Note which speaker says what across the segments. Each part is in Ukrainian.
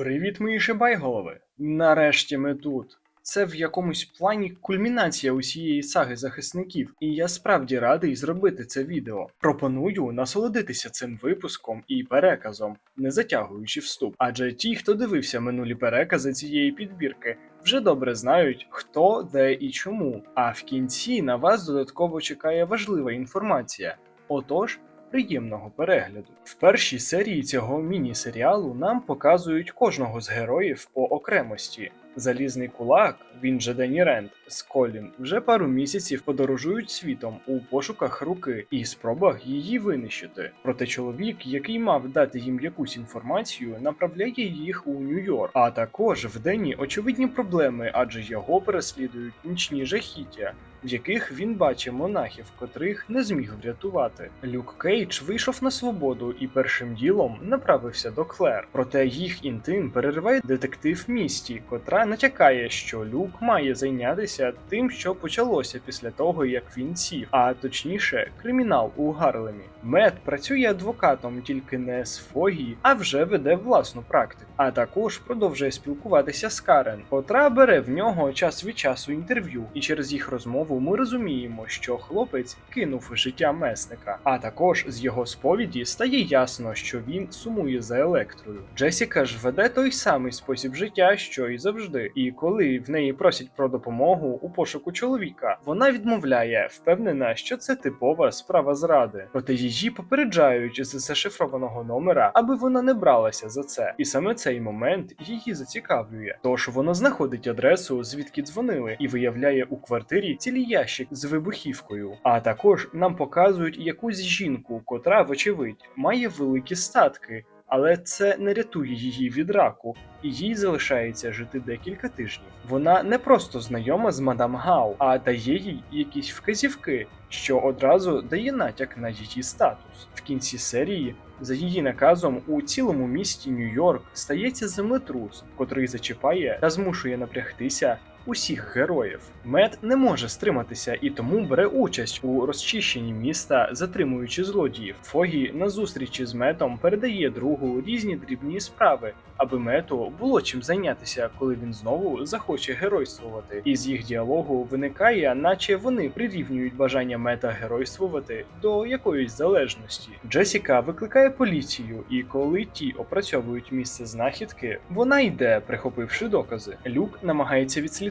Speaker 1: Привіт, мої шибайголови! Нарешті ми тут. Це в якомусь плані кульмінація усієї саги захисників, і я справді радий зробити це відео. Пропоную насолодитися цим випуском і переказом, не затягуючи вступ. Адже ті, хто дивився минулі перекази цієї підбірки, вже добре знають, хто, де і чому. А в кінці на вас додатково чекає важлива інформація. Отож. Приємного перегляду. В першій серії цього міні-серіалу нам показують кожного з героїв по окремості. Залізний кулак, він же Дені Рент, з Колін вже пару місяців подорожують світом у пошуках руки і спробах її винищити. Проте чоловік, який мав дати їм якусь інформацію, направляє їх у Нью-Йорк. А також в Дені очевидні проблеми, адже його переслідують нічні жахіття. В яких він бачить монахів, котрих не зміг врятувати. Люк Кейдж вийшов на свободу і першим ділом направився до Клер. Проте їх інтим перериває детектив місті, котра натякає, що Люк має зайнятися тим, що почалося після того, як він сів, а точніше, кримінал у Гарлемі. Мед працює адвокатом тільки не з Фогі, а вже веде власну практику. А також продовжує спілкуватися з Карен, котра бере в нього час від часу інтерв'ю, і через їх розмову ми розуміємо, що хлопець кинув життя месника. А також з його сповіді стає ясно, що він сумує за електрою. Джесіка ж веде той самий спосіб життя, що і завжди. І коли в неї просять про допомогу у пошуку чоловіка, вона відмовляє, впевнена, що це типова справа зради. Проте її попереджають з зашифрованого номера, аби вона не бралася за це. І саме цей момент її зацікавлює. Тож вона знаходить адресу, звідки дзвонили, і виявляє у квартирі цілий ящик з вибухівкою. А також нам показують якусь жінку, котра, вочевидь, має великі статки. Але це не рятує її від раку, і їй залишається жити декілька тижнів. Вона не просто знайома з мадам Гау, а дає їй якісь вказівки, що одразу дає натяк на її статус. В кінці серії, за її наказом, у цілому місті Нью-Йорк стається землетрус, котрий зачіпає та змушує напрягтися усіх героїв. Мед не може стриматися і тому бере участь у розчищенні міста, затримуючи злодіїв. Фогі на зустрічі з метом передає другу різні дрібні справи, аби мету було чим зайнятися, коли він знову захоче геройствувати. Із їх діалогу виникає, наче вони прирівнюють бажання мета геройствувати до якоїсь залежності. Джесіка викликає поліцію, і коли ті опрацьовують місце знахідки, вона йде, прихопивши докази. Люк намагається відслідкувати,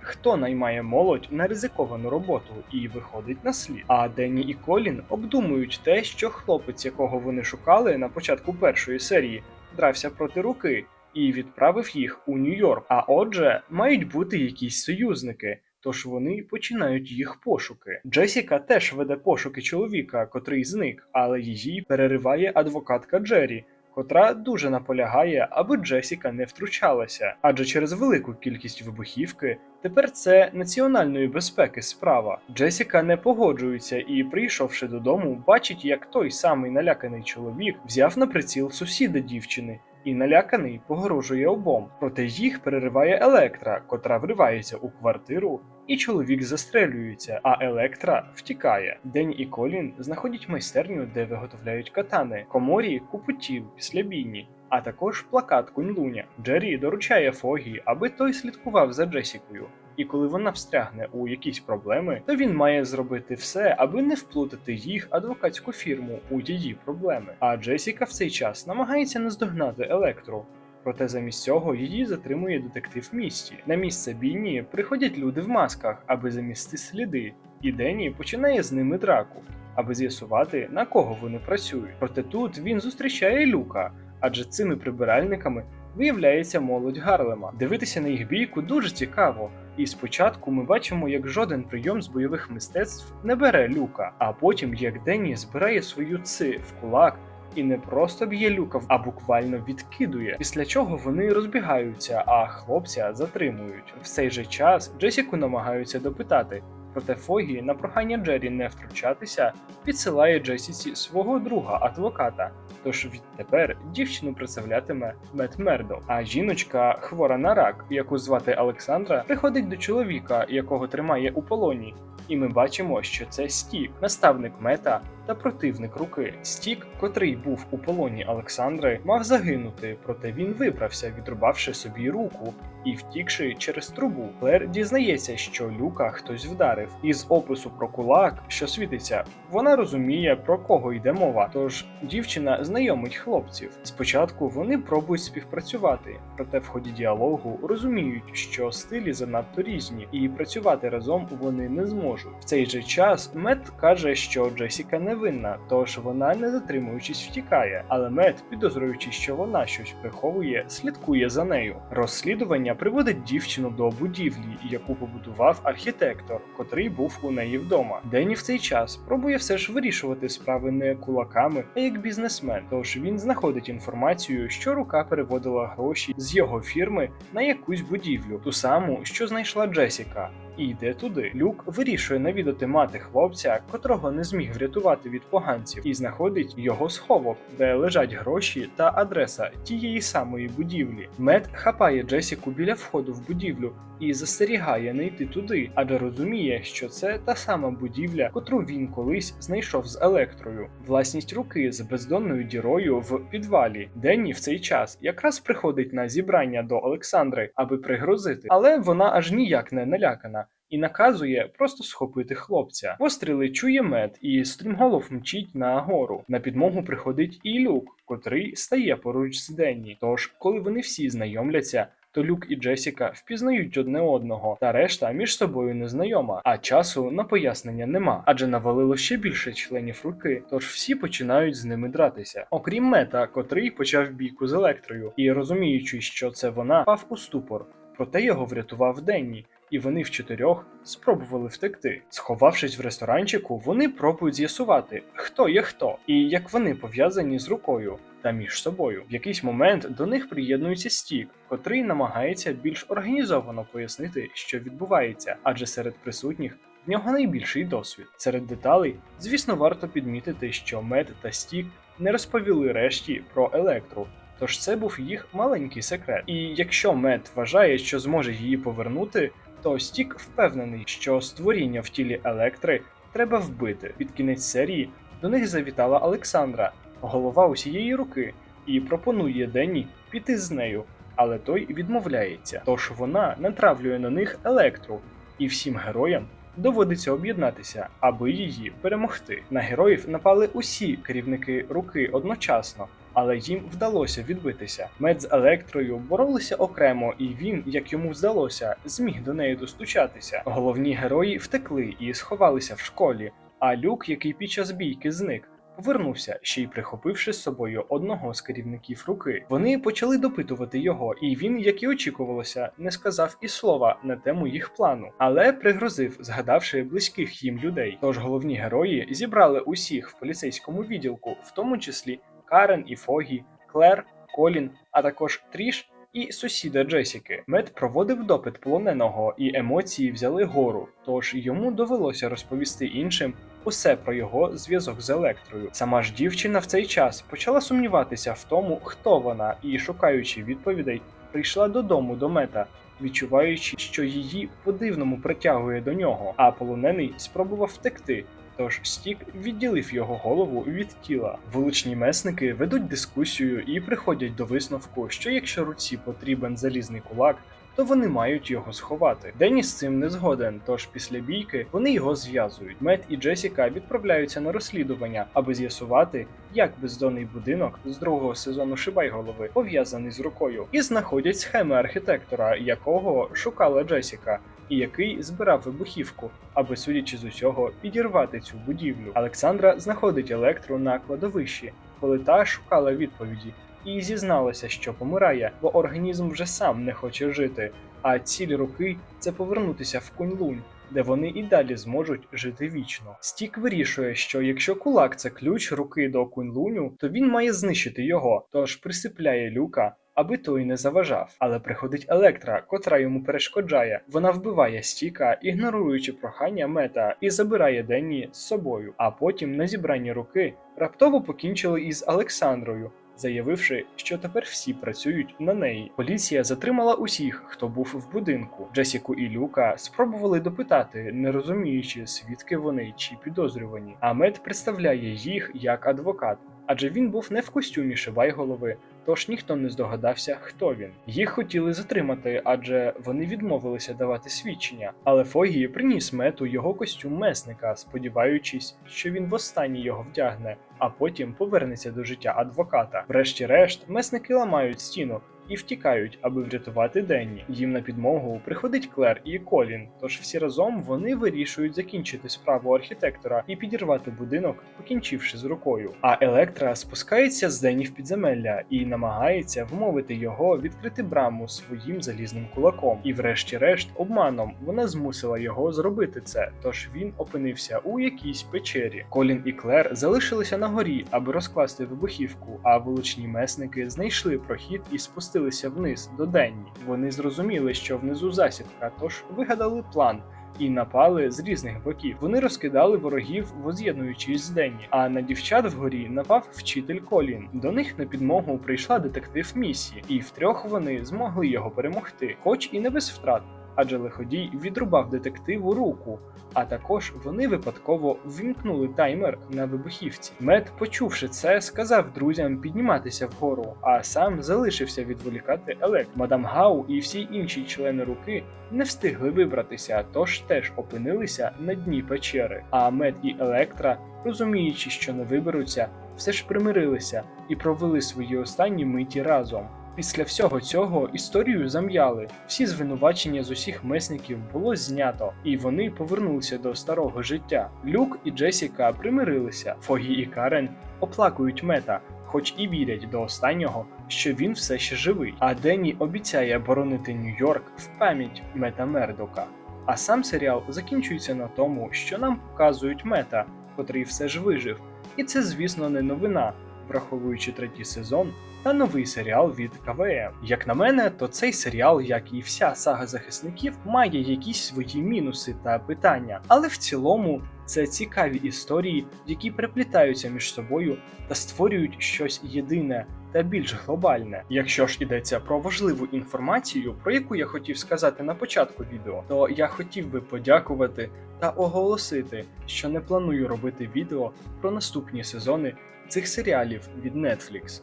Speaker 1: хто наймає молодь на ризиковану роботу і виходить на слід. А Денні і Колін обдумують те, що хлопець, якого вони шукали на початку першої серії, дрався проти руки і відправив їх у Нью-Йорк. А отже, мають бути якісь союзники. Тож вони починають їх пошуки. Джесіка теж веде пошуки чоловіка, котрий зник, але її перериває адвокатка Джері, котра дуже наполягає, аби Джесіка не втручалася, адже через велику кількість вибухівки тепер це національної безпеки справа. Джесіка не погоджується і, прийшовши додому, бачить, як той самий наляканий чоловік взяв на приціл сусіда дівчини. І наляканий погрожує обом, проте їх перериває Електра, котра вривається у квартиру, і чоловік застрелюється, а Електра втікає. День і Колін знаходять майстерню, де виготовляють катани, коморі купутів після бійні, а також плакат Кунь-Луня. Джері доручає Фогі, аби той слідкував за Джесікою. І коли вона встрягне у якісь проблеми, то він має зробити все, аби не вплутати їх адвокатську фірму у її проблеми. А Джесіка в цей час намагається наздогнати Електру. Проте замість цього її затримує детектив місті. На місце бійні приходять люди в масках, аби замісти сліди, і Денні починає з ними драку, аби з'ясувати на кого вони працюють. Проте тут він зустрічає люка, адже цими прибиральниками виявляється молодь Гарлема. Дивитися на їх бійку дуже цікаво. І спочатку ми бачимо, як жоден прийом з бойових мистецтв не бере люка, а потім як Денні збирає свою ци в кулак і не просто б'є люка, а буквально відкидує. Після чого вони розбігаються, а хлопця затримують. В цей же час Джесіку намагаються допитати. Проте Фогі на прохання Джері не втручатися підсилає Джесіці свого друга адвоката. Тож відтепер дівчину представлятиме Мет Мердо. А жіночка, хвора на рак, яку звати Олександра, приходить до чоловіка, якого тримає у полоні, І ми бачимо, що це Стік, наставник мета та противник руки. Стік, котрий був у полоні Олександри, мав загинути, проте він виправся, відрубавши собі руку і втікши через трубу. Клер дізнається, що люка хтось вдарив. Із опису про кулак, що світиться, вона розуміє про кого йде мова. Тож дівчина знайомить хлопців. Спочатку вони пробують співпрацювати, проте в ході діалогу розуміють, що стилі занадто різні, і працювати разом вони не зможуть. В цей же час Мет каже, що Джесіка невинна, тож вона, не затримуючись, втікає. Але Мет, підозрюючи, що вона щось приховує, слідкує за нею. Розслідування приводить дівчину до будівлі, яку побудував архітектор, котрий був у неї вдома. Дені в цей час пробує все ж вирішувати справи не кулаками, а як бізнесмен. Тож він знаходить інформацію, що рука переводила гроші з його фірми на якусь будівлю, ту саму, що знайшла Джесіка. І йде туди. Люк вирішує навідати мати хлопця, котрого не зміг врятувати від поганців, і знаходить його сховок, де лежать гроші та адреса тієї самої будівлі. Мед хапає Джесіку біля входу в будівлю і застерігає не йти туди, адже розуміє, що це та сама будівля, котру він колись знайшов з електрою. Власність руки з бездонною дірою в підвалі. Денні в цей час якраз приходить на зібрання до Олександри, аби пригрозити, але вона аж ніяк не налякана. І наказує просто схопити хлопця. Постріли чує мед, і стрімголов мчить на гору. На підмогу приходить і люк, котрий стає поруч з Денні. Тож, коли вони всі знайомляться, то Люк і Джесіка впізнають одне одного, та решта між собою не знайома, а часу на пояснення нема, адже навалило ще більше членів руки, тож всі починають з ними дратися. Окрім мета, котрий почав бійку з електрою, і розуміючи, що це вона, пав у ступор. Проте його врятував Денні, і вони в чотирьох спробували втекти. Сховавшись в ресторанчику, вони пробують з'ясувати, хто є хто, і як вони пов'язані з рукою та між собою. В якийсь момент до них приєднується Стік, котрий намагається більш організовано пояснити, що відбувається, адже серед присутніх. В нього найбільший досвід. Серед деталей, звісно, варто підмітити, що Мед та Стік не розповіли решті про електру, тож це був їх маленький секрет. І якщо Мед вважає, що зможе її повернути, то Стік впевнений, що створіння в тілі електри треба вбити. Під кінець серії до них завітала Олександра, голова усієї руки, і пропонує Денні піти з нею, але той відмовляється. Тож вона натравлює на них електру, і всім героям доводиться об'єднатися, аби її перемогти. На героїв напали усі керівники руки одночасно. Але їм вдалося відбитися. Мед з електрою боролися окремо, і він, як йому здалося, зміг до неї достучатися. Головні герої втекли і сховалися в школі. А люк, який під час бійки зник, повернувся, ще й прихопивши з собою одного з керівників руки. Вони почали допитувати його, і він, як і очікувалося, не сказав і слова на тему їх плану, але пригрозив, згадавши близьких їм людей. Тож головні герої зібрали усіх в поліцейському відділку, в тому числі Карен і Фогі, Клер, Колін, а також Тріш. І сусіда Джесіки Мед проводив допит полоненого, і емоції взяли гору. Тож йому довелося розповісти іншим усе про його зв'язок з електрою. Сама ж дівчина в цей час почала сумніватися в тому, хто вона, і шукаючи відповідей, прийшла додому до мета, відчуваючи, що її по-дивному притягує до нього, а полонений спробував втекти. Тож Стік відділив його голову від тіла. Вуличні месники ведуть дискусію і приходять до висновку, що якщо руці потрібен залізний кулак, то вони мають його сховати. Денні з цим не згоден, тож після бійки вони його зв'язують. Мед і Джесіка відправляються на розслідування, аби з'ясувати, як бездонний будинок з другого сезону Шибайголови пов'язаний з рукою, і знаходять схеми архітектора, якого шукала Джесіка. І який збирав вибухівку, аби, судячи з усього, підірвати цю будівлю. Олександра знаходить електру на кладовищі, коли та шукала відповіді, і зізналася, що помирає, бо організм вже сам не хоче жити. А ціль руки це повернутися в Куньлунь, де вони і далі зможуть жити вічно. Стік вирішує, що якщо кулак це ключ руки до Куньлуню, то він має знищити його, тож присипляє люка. Аби той не заважав, але приходить Електра, котра йому перешкоджає. Вона вбиває стіка, ігноруючи прохання мета, і забирає Денні з собою. А потім на зібранні руки раптово покінчили із Олександрою, заявивши, що тепер всі працюють на неї. Поліція затримала усіх, хто був в будинку. Джесіку і Люка спробували допитати, не розуміючи, свідки вони чи підозрювані. А Мед представляє їх як адвокат. Адже він був не в костюмі шивайголови, тож ніхто не здогадався, хто він. Їх хотіли затримати, адже вони відмовилися давати свідчення. Але Фогі приніс мету його костюм месника, сподіваючись, що він востаннє його вдягне, а потім повернеться до життя адвоката. Врешті-решт, месники ламають стіну. І втікають, аби врятувати Денні. Їм на підмогу приходить Клер і Колін. Тож всі разом вони вирішують закінчити справу архітектора і підірвати будинок, покінчивши з рукою. А Електра спускається з Денні в підземелля і намагається вмовити його відкрити браму своїм залізним кулаком. І, врешті-решт, обманом вона змусила його зробити це. Тож він опинився у якійсь печері. Колін і Клер залишилися на горі, аби розкласти вибухівку. А вуличні месники знайшли прохід і спустилися вниз до Денні. Вони зрозуміли, що внизу засідка, тож вигадали план. І напали з різних боків. Вони розкидали ворогів, воз'єднуючись з Денні. А на дівчат вгорі напав вчитель Колін. До них на підмогу прийшла детектив місії, і втрьох вони змогли його перемогти, хоч і не без втрат. Адже лиходій відрубав детективу руку, а також вони випадково ввімкнули таймер на вибухівці. Мед, почувши це, сказав друзям підніматися вгору, а сам залишився відволікати Елект. Мадам Гау і всі інші члени руки не встигли вибратися, тож теж опинилися на дні печери. А Мед і Електра, розуміючи, що не виберуться, все ж примирилися і провели свої останні миті разом. Після всього цього історію зам'яли. Всі звинувачення з усіх месників було знято, і вони повернулися до старого життя. Люк і Джесіка примирилися. Фогі і Карен оплакують мета, хоч і вірять до останнього, що він все ще живий. А Денні обіцяє боронити Нью-Йорк в пам'ять мета Мердока. А сам серіал закінчується на тому, що нам показують мета, котрий все ж вижив. І це, звісно, не новина, враховуючи третій сезон та новий серіал від КВМ. Як на мене, то цей серіал, як і вся сага захисників, має якісь свої мінуси та питання, але в цілому це цікаві історії, які переплітаються між собою та створюють щось єдине. Та більш глобальне. Якщо ж йдеться про важливу інформацію, про яку я хотів сказати на початку відео, то я хотів би подякувати та оголосити, що не планую робити відео про наступні сезони цих серіалів від Netflix.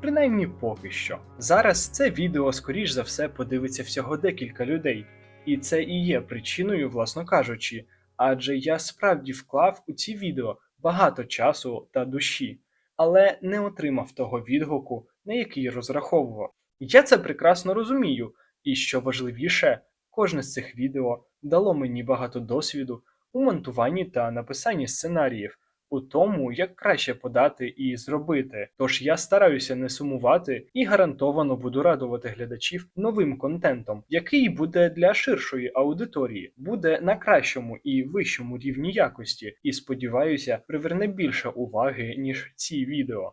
Speaker 1: Принаймні поки що. Зараз це відео, скоріш за все, подивиться всього декілька людей, і це і є причиною, власно кажучи, адже я справді вклав у ці відео багато часу та душі, але не отримав того відгуку, на який розраховував. Я це прекрасно розумію, і що важливіше, кожне з цих відео дало мені багато досвіду у монтуванні та написанні сценаріїв у тому, як краще подати і зробити. Тож я стараюся не сумувати і гарантовано буду радувати глядачів новим контентом, який буде для ширшої аудиторії, буде на кращому і вищому рівні якості, і сподіваюся, приверне більше уваги ніж ці відео.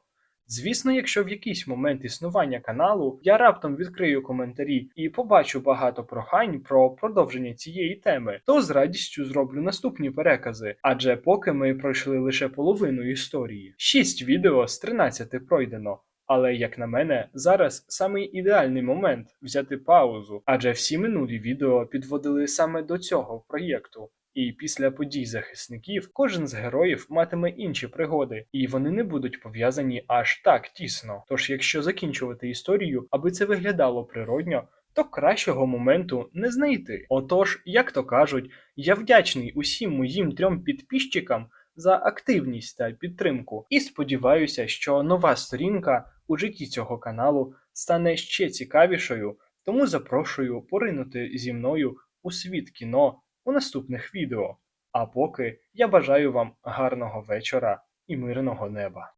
Speaker 1: Звісно, якщо в якийсь момент існування каналу я раптом відкрию коментарі і побачу багато прохань про продовження цієї теми, то з радістю зроблю наступні перекази, адже поки ми пройшли лише половину історії. 6 відео з 13 пройдено. Але, як на мене, зараз самий ідеальний момент взяти паузу, адже всі минулі відео підводили саме до цього проєкту. І після подій захисників кожен з героїв матиме інші пригоди, і вони не будуть пов'язані аж так тісно. Тож, якщо закінчувати історію, аби це виглядало природньо, то кращого моменту не знайти. Отож, як то кажуть, я вдячний усім моїм трьом підписчикам за активність та підтримку, і сподіваюся, що нова сторінка у житті цього каналу стане ще цікавішою, тому запрошую поринути зі мною у світ кіно у наступних відео. А поки я бажаю вам гарного вечора і мирного неба.